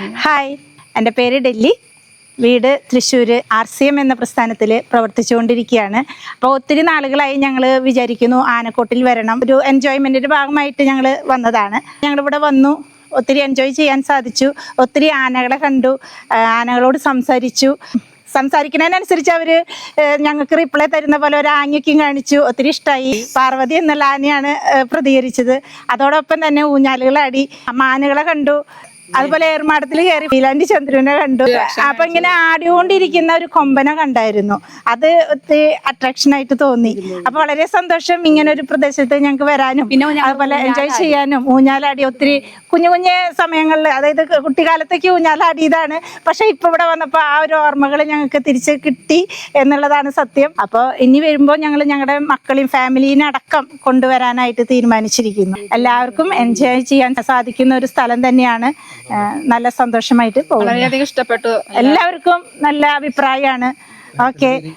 Hi എന്റെ പേര് ഡെല്ലി. വീട് തൃശ്ശൂർ ആർ സി എം എന്ന പ്രസ്ഥാനത്തിൽ പ്രവർത്തിച്ചുകൊണ്ടിരിക്കുകയാണ്. അപ്പോൾ ഒത്തിരി നാളുകളായി ഞങ്ങൾ വിചാരിക്കുന്നു ആനക്കോട്ടിൽ വരണം. ഒരു എൻജോയ്മെന്റിന്റെ ഭാഗമായിട്ട് ഞങ്ങൾ വന്നതാണ്. ഞങ്ങളിവിടെ വന്നു ഒത്തിരി എൻജോയ് ചെയ്യാൻ സാധിച്ചു. ഒത്തിരി ആനകളെ കണ്ടു ആനകളോട് സംസാരിച്ചു. സംസാരിക്കുന്നതിനനുസരിച്ച് അവർ ഞങ്ങൾക്ക് റിപ്ലൈ തരുന്ന പോലെ ഒരു ആംഗ്യക്കും കാണിച്ചു. ഒത്തിരി ഇഷ്ടമായി പാർവതി എന്നുള്ള ആനയാണ് പ്രതികരിച്ചത്. അതോടൊപ്പം തന്നെ ഊഞ്ഞാലുകളാടി. മാനുകളെ കണ്ടു. അതുപോലെ ഏർമാടത്തിൽ കയറി വീലാൻഡി ചന്ദ്രനെ കണ്ടു. അപ്പൊ ഇങ്ങനെ ആടിക്കൊണ്ടിരിക്കുന്ന ഒരു കൊമ്പനെ കണ്ടായിരുന്നു. അത് ഒത്തിരി അട്രാക്ഷൻ ആയിട്ട് തോന്നി. അപ്പൊ വളരെ സന്തോഷം ഇങ്ങനെ ഒരു പ്രദേശത്ത് ഞങ്ങൾക്ക് വരാനും പിന്നെ അതുപോലെ എൻജോയ് ചെയ്യാനും ഊഞ്ഞാലാടി ഒത്തിരി കുഞ്ഞു കുഞ്ഞു സമയങ്ങളിൽ അതായത് കുട്ടിക്കാലത്തേക്ക് ഊഞ്ഞാലാടിയതാണ്. പക്ഷെ ഇപ്പൊ ഇവിടെ വന്നപ്പോ ആ ഒരു ഓർമ്മകൾ ഞങ്ങൾക്ക് തിരിച്ച് കിട്ടി എന്നുള്ളതാണ് സത്യം. അപ്പോൾ ഇനി വരുമ്പോൾ ഞങ്ങൾ ഞങ്ങളുടെ മക്കളെയും ഫാമിലീനെ അടക്കം കൊണ്ടുവരാനായിട്ട് തീരുമാനിച്ചിരിക്കുന്നു. എല്ലാവർക്കും എൻജോയ് ചെയ്യാൻ സാധിക്കുന്ന ഒരു സ്ഥലം തന്നെയാണ് നല്ല സന്തോഷമായിട്ട് പോകും ഇഷ്ടപ്പെട്ടു. എല്ലാവർക്കും നല്ല അഭിപ്രായമാണ്. ഓക്കെ.